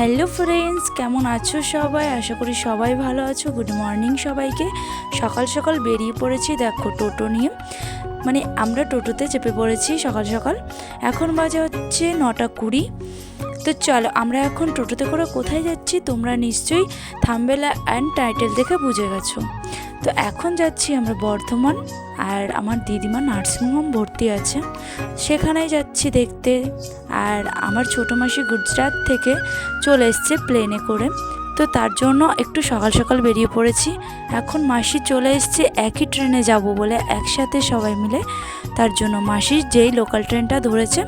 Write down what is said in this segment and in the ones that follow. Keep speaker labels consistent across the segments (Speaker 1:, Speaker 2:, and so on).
Speaker 1: Hello friends, কেমন আছো সবাই? আশা করি সবাই ভালো আছো। গুড মর্নিং সবাইকে। সকাল সকাল বেরিয়ে পড়েছি, দেখো টোটো নিয়ে। মানে আমরা টোটোতে চেপে পড়েছি সকাল সকাল। এখন বাজে হচ্ছে নটা কুড়ি। তো চলো, আমরা এখন টোটোতে করে কোথায় যাচ্ছি তোমরা নিশ্চয়ই থামবেলা অ্যান্ড টাইটেল দেখে বুঝে গেছো। তো এখন যাচ্ছি আমরা বর্ধমান, আর আমার দিদিমা নার্সিংহোম ভর্তি আছে। সেখানেই যাচ্ছি দেখতে, আর আমার ছোটো মাসি গুজরাট থেকে চলে এসছে প্লেনে করে। তো তার জন্য একটু সকাল সকাল বেরিয়ে পড়েছি। এখন মাসি চলে এসছে একই ট্রেনে যাব বলে একসাথে সবাই মিলে। তার জন্য মাসি যেই লোকাল ট্রেনটা ধরেছে,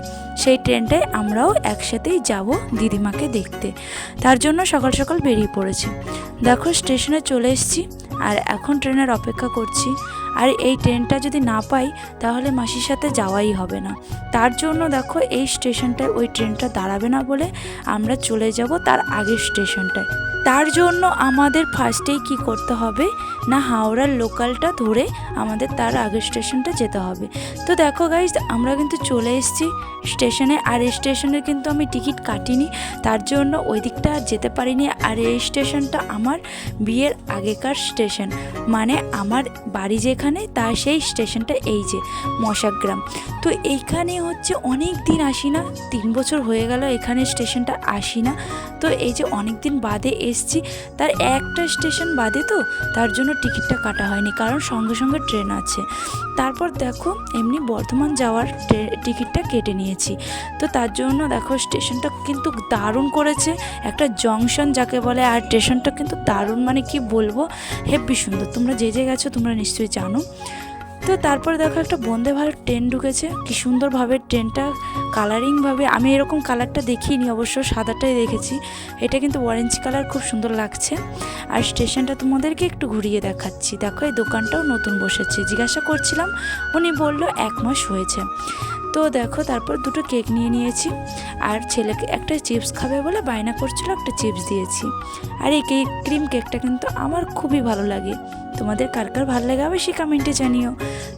Speaker 1: সেই ট্রেনটায় আমরাও একসাথেই যাব দিদিমাকে দেখতে। তার জন্য সকাল সকাল বেরিয়ে পড়েছি। দেখো স্টেশনে চলে এসেছি। আর এখন ট্রেনের অপেক্ষা করছি। আর এই ট্রেনটা যদি না পাই, তাহলে মাসির সাথে যাওয়াই হবে না। তার জন্য দেখো, এই স্টেশনটায় ওই ট্রেনটা দাঁড়াবে না বলে আমরা চলে যাব তার আগের স্টেশনটায়। তার জন্য আমাদের ফার্স্টেই কি করতে হবে? না, হাওড়ার লোকালটা ধরে আমাদের তার আগের স্টেশনটা যেতে হবে। তো দেখো গাইজ আমরা কিন্তু চলে এসেছি স্টেশনে, আর এই স্টেশনে কিন্তু আমি টিকিট কাটিনি। তার জন্য ওই দিকটা আর যেতে পারিনি, আর এই স্টেশনটা আমার বিয়ের আগেকার স্টেশন। মানে আমার বাড়ি যেখানে, তা সেই স্টেশনটা এই যে, মশাগ্রাম। তো এইখানে হচ্ছে অনেক দিন আসি না তিন বছর হয়ে গেল এখানে স্টেশনটা আসি না তো এই যে অনেক দিন বাদে এসছি। তার একটা স্টেশন বাদে তো, তার জন্য টিকিটটা কাটা হয়নি, কারণ সঙ্গে সঙ্গে ট্রেন আছে। তারপর দেখো, এমনি বর্ধমান যাওয়ার টিকিটটা কেটে নিয়েছি। তো তার জন্য দেখো, স্টেশনটা কিন্তু দারুণ করেছে। একটা জংশন যাকে বলে, আর স্টেশনটা কিন্তু দারুণ মানে কি বলব, হেব্বি সুন্দর। তোমরা যে যে গেছো, তোমরা নিশ্চয়ই জানো। তো তারপর দেখো একটা বন্দে ভারত ট্রেন ঢুকেছে। কি সুন্দরভাবে ট্রেনটা কালারিংভাবে আমি এরকম কালারটা দেখিনি, অবশ্য সাদাটাই দেখেছি। এটা কিন্তু অরেঞ্জ কালার খুব সুন্দর লাগছে। আর স্টেশনটা তোমাদেরকে একটু ঘুরিয়ে দেখাচ্ছি। দেখো, এই দোকানটাও নতুন বসেছে। জিজ্ঞাসা করছিলাম, উনি বলল, এক মাস হয়েছে। তো দেখো, তারপর দুটো কেক নিয়ে নিয়েছি। আর ছেলেকে একটা চিপস খাবে বলে বায়না করছিল, একটা চিপস দিয়েছি। আর এই কেক, ক্রিম কেকটা কিন্তু আমার খুবই ভালো লাগে। তোমাদের কার কার ভালো লাগে অবশ্যই কমেন্টে জানিও।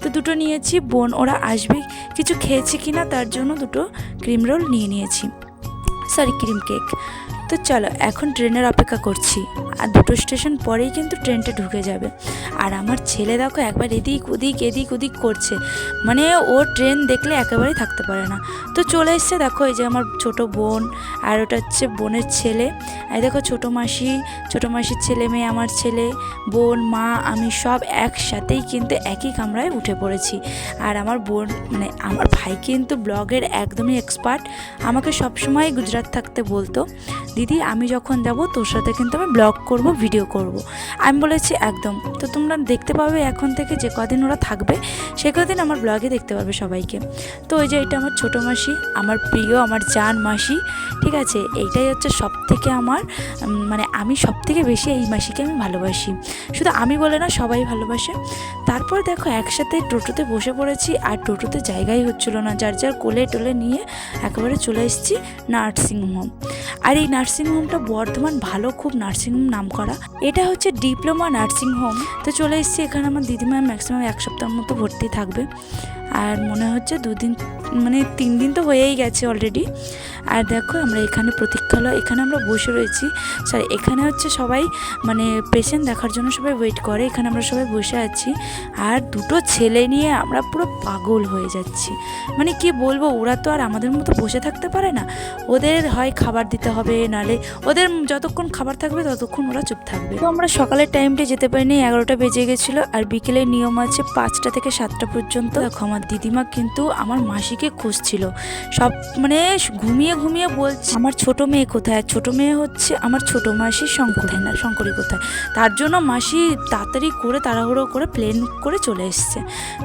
Speaker 1: তো দুটো নিয়েছি, বোন ওরা আসবে, কিছু খেয়েছে কি না তার জন্য দুটো ক্রিম রোল নিয়ে নিয়েছি। Sorry cream cake. তো চলো, এখন ট্রেনের অপেক্ষা করছি। আর দুটো স্টেশন পরেই কিন্তু ট্রেনটা ঢুকে যাবে। আর আমার ছেলে দেখো একবার এদিক ওদিক এদিক ওদিক করছে। মানে ও ট্রেন দেখলে একেবারেই থাকতে পারে না। তো চলে এসছে দেখো, এই যে আমার ছোট বোন আর ওটা হচ্ছে বোনের ছেলে। আর দেখো ছোটো মাসি, ছোটো মাসির ছেলে মেয়ে, আমার ছেলে, বোন, মা, আমি সব একসাথেই কিন্তু একই কামরায় উঠে পড়েছি। আর আমার বোন মানে আমার ভাই কিন্তু ব্লগের একদমই এক্সপার্ট আমাকে সবসময় গুজরাট থাকতে বলতো। দিদি, আমি যখন যাব তোর সাথে কিন্তু আমি ব্লগ করব ভিডিও করব। আমি বলেছি, একদম। তো তোমরা দেখতে পাবে এখন থেকে যে কদিন ওরা থাকবে, সে কদিন আমার ব্লগে দেখতে পাবে সবাইকে। তো ওই যে এটা আমার ছোটো মাসি, আমার প্রিয়, আমার জান মাসি, ঠিক আছে? এইটাই হচ্ছে সব থেকে আমার মানে আমি সব থেকে বেশি এই মাসিকে আমি ভালোবাসি। শুধু আমি বলে না, সবাই ভালোবাসে। তারপর দেখো, একসাথে টোটোতে বসে পড়েছি, আর টোটোতে জায়গাই হচ্ছিল না। যার যার কোলে টোলে নিয়ে একেবারে চলে এসেছি নার্সিংহোম। আর এই নার্সিংহোমটা বর্ধমান ভালো, খুব নার্সিংহোম নাম করা এটা হচ্ছে ডিপ্লোমা নার্সিংহোম তো চলে এসেছি এখানে আমার দিদিমা ম্যাক্সিমাম এক সপ্তাহের মতো ভর্তি থাকবে। আর মনে হচ্ছে দুদিন মানে তিন দিন তো হয়েই গেছে অলরেডি আর দেখো আমরা এখানে প্রতীক্ষালয়, এখানে আমরা বসে রয়েছি। সরি এখানে হচ্ছে সবাই মানে পেশেন্ট দেখার জন্য সবাই ওয়েট করে। এখানে আমরা সবাই বসে আছি। আর দুটো ছেলে নিয়ে আমরা পুরো পাগল হয়ে যাচ্ছি। মানে কি বলব, ওরা তো আর আমাদের মতো বসে থাকতে পারে না। ওদের হয় খাবার দিতে হবে, নালে ওদের যতক্ষণ খাবার থাকবে, ততক্ষণ ওরা চুপ থাকবে। তো আমরা সকালের টাইমটা যেতে পারিনি, এগারোটা বেজে গেছিল। আর বিকেলের নিয়ম আছে পাঁচটা থেকে সাতটা পর্যন্ত। আমার দিদিমা কিন্তু আমার মাসিকে খুঁজছিল। সব মানে ঘুমিয়ে ঘুমিয়ে বলছে আমার ছোট মেয়ে কোথায়? ছোট মেয়ে হচ্ছে আমার ছোট মাসির শঙ্কর না শঙ্করী কোথায়? তার জন্য মাসি তাড়াতাড়ি করে তাড়াহুড়ো করে প্লেন করে চলে এসছে।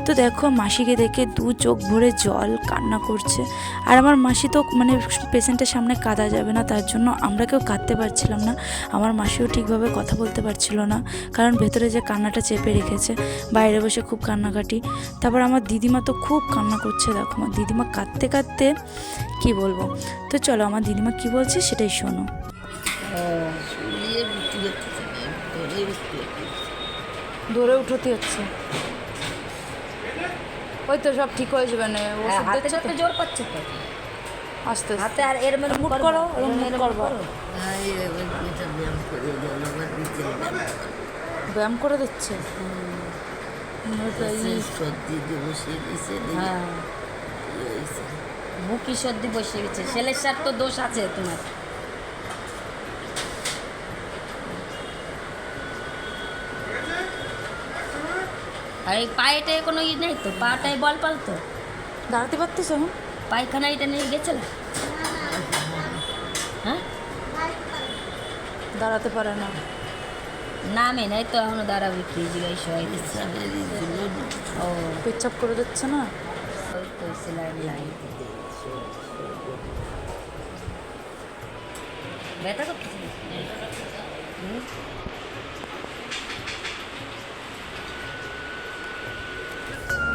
Speaker 1: তো দেখো মাসিকে দেখে দু চোখ ভরে জল কান্না করছে। আর আমার মাসি তো মানে পেশেন্টের সামনে কাঁদা যাবে না তার জন্য আমরা কেউ কাঁদতে পারছিলাম না। আমার মাসিও ঠিকভাবে কথা বলতে পারছিল না কারণ ভেতরে যে কান্নাটা চেপে রেখেছে বাইরে বসে খুব কান্নাকাটি। তারপর আমার দিদিমা তো খুব কান্না করছে দেখো আমার দিদিমা কাঁদতে কাঁদতে কি বলব তো চলো আমার দিদিমা কি বলছে সেটাই শোনো
Speaker 2: ধরে
Speaker 1: উঠতে হচ্ছে ওই তো সব ঠিক হয়ে যাবে না
Speaker 2: হাতে জোর পাচ্ছে তো
Speaker 1: আস্তে আস্তে
Speaker 3: হাতে আর এর মানে
Speaker 1: মুখ
Speaker 3: করবা,
Speaker 1: করো, এরম করবা।
Speaker 2: হ্যাঁ ব্যায়াম করে
Speaker 1: দিচ্ছে
Speaker 2: সর্দি দিয়ে বসিয়ে দিয়েছে
Speaker 3: হ্যাঁ। বুকি সর্দি বসে গেছে। ছেলের সার তো দোষ আছে তোমার। আর এই পায়েটায় কোনো ই নেই তো? পাটায় বল পাল তো?
Speaker 1: দাঁড়াতে পারতেছ
Speaker 3: পায়খানা এটা নিয়ে গেছিল? হ্যাঁ?
Speaker 1: দাঁড়াতে পারে না।
Speaker 3: নামে নাই তো এখনও দাঁড়াবে কি জিজ্ঞাসা সবাই দিচ্ছে ও।
Speaker 1: পেচ্ছাপ করে দিচ্ছে না?
Speaker 3: ওই তো সেলাই লাই ব্যথা করতেছে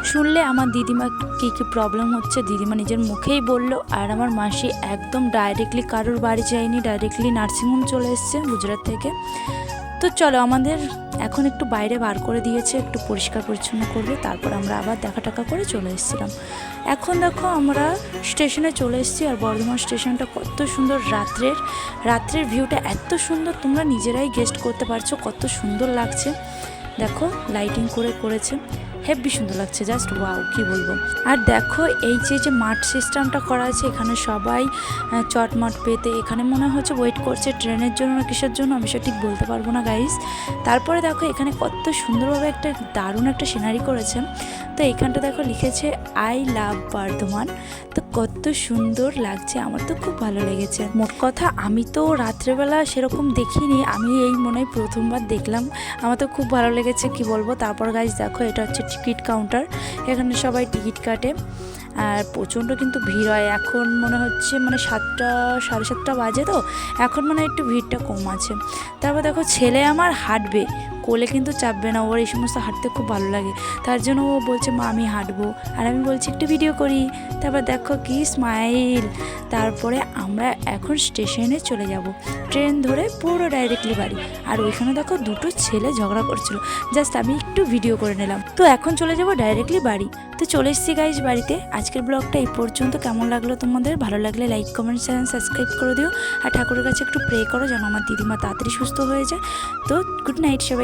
Speaker 1: শুনলে আমার দিদিমা কী কী প্রবলেম হচ্ছে? দিদিমা নিজের মুখেই বলল আর আমার মাসি একদম ডাইরেক্টলি কারোর বাড়ি যায়নি ডাইরেক্টলি নার্সিংহোম চলে এসছে গুজরাট থেকে। তো চলো আমাদের এখন একটু বাইরে বার করে দিয়েছে, একটু পরিষ্কার পরিচ্ছন্ন করবে, তারপর আমরা আবার দেখা টাকা করে চলে এসেছিলাম। এখন দেখো আমরা স্টেশনে চলে এসেছি আর বর্ধমান স্টেশনটা কত সুন্দর রাত্রের রাত্রের ভিউটা এত সুন্দর, তোমরা নিজেরাই গেস্ট করতে পারছ, কত সুন্দর লাগছে। দেখো লাইটিং করে করেছে। হেভি সুন্দর লাগছে জাস্ট ওয়াও কি বলব? আর দেখো, এই যে যে মাঠ সিস্টেমটা করা আছে, এখানে সবাই চটমট পেতে, এখানে মনে হচ্ছে ওয়েট করছে ট্রেনের জন্য না কিসের জন্য, আমি সেটা ঠিক বলতে পারব না গাইস তারপরে দেখো, এখানে কত সুন্দরভাবে একটা দারুণ একটা সিনারি করেছে। তো এইখানটা দেখো, লিখেছে আই লাভ বর্ধমান। তো কত সুন্দর লাগছে, আমার তো খুব ভালো লেগেছে। মোট কথা, আমি তো রাত্রেবেলা সেরকম দেখিনি, আমি এই মনে প্রথমবার দেখলাম। আমার তো খুব ভালো লেগেছে, কি বলব? তারপর গাইজ দেখো, এটা হচ্ছে টিকিট কাউন্টার, এখানে সবাই টিকিট কাটে। আর প্রচণ্ড কিন্তু ভিড় হয়। এখন মনে হচ্ছে মানে সাতটা, সাড়ে সাতটা বাজে তো। এখন মানে একটু ভিড়টা কম আছে। তারপর দেখো ছেলে আমার হাঁটবে। কোলে কিন্তু চাপবে না, ওর এই সমস্ত হাঁটতে খুব ভালো লাগে। তার জন্য ও বলছে, মা, আমি হাঁটবো। আর আমি বলছি, একটু ভিডিও করি। তারপর দেখো কি স্মাইল তারপরে আমরা এখন স্টেশনে চলে যাব। ট্রেন ধরে পুরো ডাইরেক্টলি বাড়ি। আর ওইখানে দেখো দুটো ছেলে ঝগড়া করছিল। জাস্ট আমি একটু ভিডিও করে নিলাম। তো এখন চলে যাব ডাইরেক্টলি বাড়ি। তো চলে এসেছি গাইজ বাড়িতে। আজকের ব্লগটা এই পর্যন্ত। কেমন লাগল তোমাদের? ভালো লাগলে লাইক কমেন্ট চ্যানেল সাবস্ক্রাইব করে দিও। আর ঠাকুরের কাছে একটু প্রে করো যেন আমার দিদিমা তাড়াতাড়ি সুস্থ হয়ে যায়। তো গুড নাইট সবাই।